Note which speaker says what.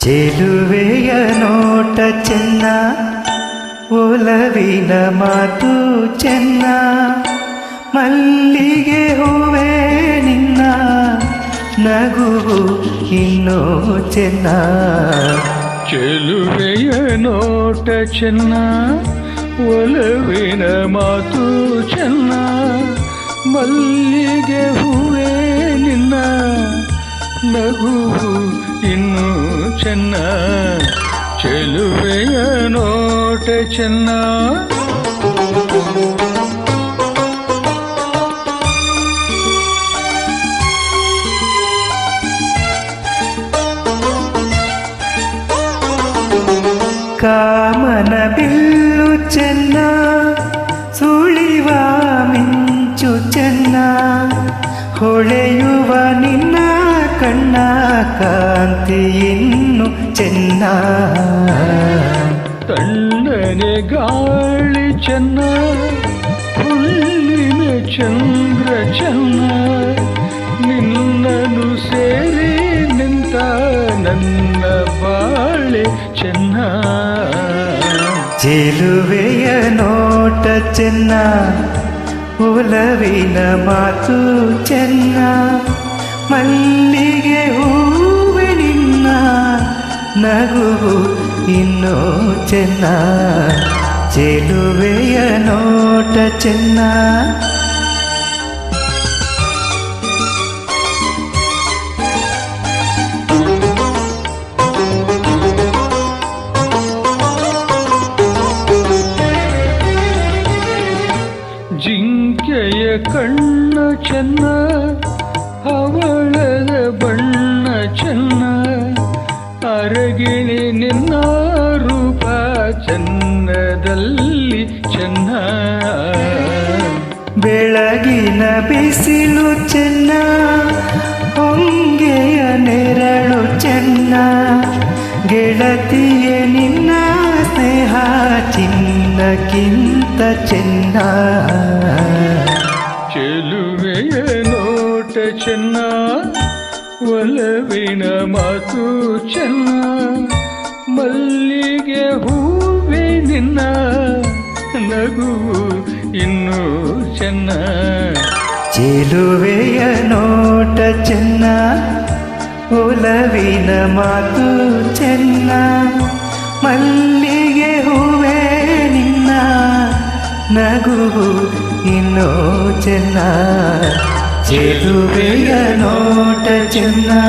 Speaker 1: ಚೆಲುವೆಯ ನೋಟ ಚೆನ್ನ ಒಲವಿನ ಮಾತು ಚೆನ್ನ ಮಲ್ಲಿಗೆ ಹೂವೇ ನಿನ್ನ ನಗುವು ಇನ್ನೂ ಚೆನ್ನ
Speaker 2: ಚೆಲುವೆಯ ನೋಟ ಚೆನ್ನ ಒಲವಿನ ಮಾತು ಚೆನ್ನ ಮಲ್ಲಿಗೆ ಹೂವೇ ನಿನ್ನ ನಗುವು ಇನ್ನು ಚೆನ್ನ ಚೆಲುವೆಯ ನೋಟ ಚೆನ್ನ
Speaker 1: ಕಾಮನ ಬಿಲ್ಲು ಚೆನ್ನ ಸುಳಿವ ಮಿಂಚು ಚೆನ್ನ ಹೊಳೆಯುವ ನಿನ್ನ ಕಣ್ಣ ಕಾಂತಿ ಇನ್ನು ಚೆನ್ನ
Speaker 2: ತಣ್ಣನೆ ಗಾಳಿ ಚೆನ್ನ ಹುಲ್ಲಿನ ಚಂದ್ರ ಚೆನ್ನ ನಿನ್ನನು ಸೇರಿ ನಿಂತ ನನ್ನ ಬಾಳೆ ಚೆನ್ನ
Speaker 1: ಚೆಲುವೆಯ ನೋಟ ಚೆನ್ನ ಒಲವಿನ ಮಾತು ಚೆನ್ನ ಮಲ್ಲಿಗೆ ಹೂವೆ ನಿನ್ನ ನಗುವು ಇನ್ನೂ ಚೆನ್ನ ಚೆಲುವೆಯ ನೋಟ ಚೆನ್ನ
Speaker 2: ಜಿಂಕೆಯ ಕಣ್ಣ ಚೆನ್ನ ಹವಳದ ಬಣ್ಣ ಚೆನ್ನ ಅರಗಿಣಿ ನಿನ್ನ ರೂಪ ಚನ್ನದಲ್ಲಿ ಚೆನ್ನ.
Speaker 1: ಬೆಳಗಿನ ಬಿಸಿಲು ಚೆನ್ನ, ಹೊಂಗೆಯ ನೆರಳು ಚೆನ್ನ. ಗೆಳತಿಯ, ನಿನ್ನ ಸ್ನೇಹ ಚಿನ್ನಕ್ಕಿಂತ ಚೆನ್ನ.
Speaker 2: ಒಲವಿನ ಮಾತು ಚೆನ್ನ ಮಲ್ಲಿಗೆ ಹೂವೆ ನಿನ್ನ ನಗು ಇನ್ನೂ ಚೆನ್ನ
Speaker 1: ಚೆಲುವೆಯ ನೋಟ ಚೆನ್ನ ಒಲವಿನ ಮಾತು ಚೆನ್ನ ಮಲ್ಲಿಗೆ ಹೂವೇ ನಿನ್ನ ನಗುವು ಇನ್ನೂ ಚೆನ್ನ చేతు వేయ నోట చిన్నా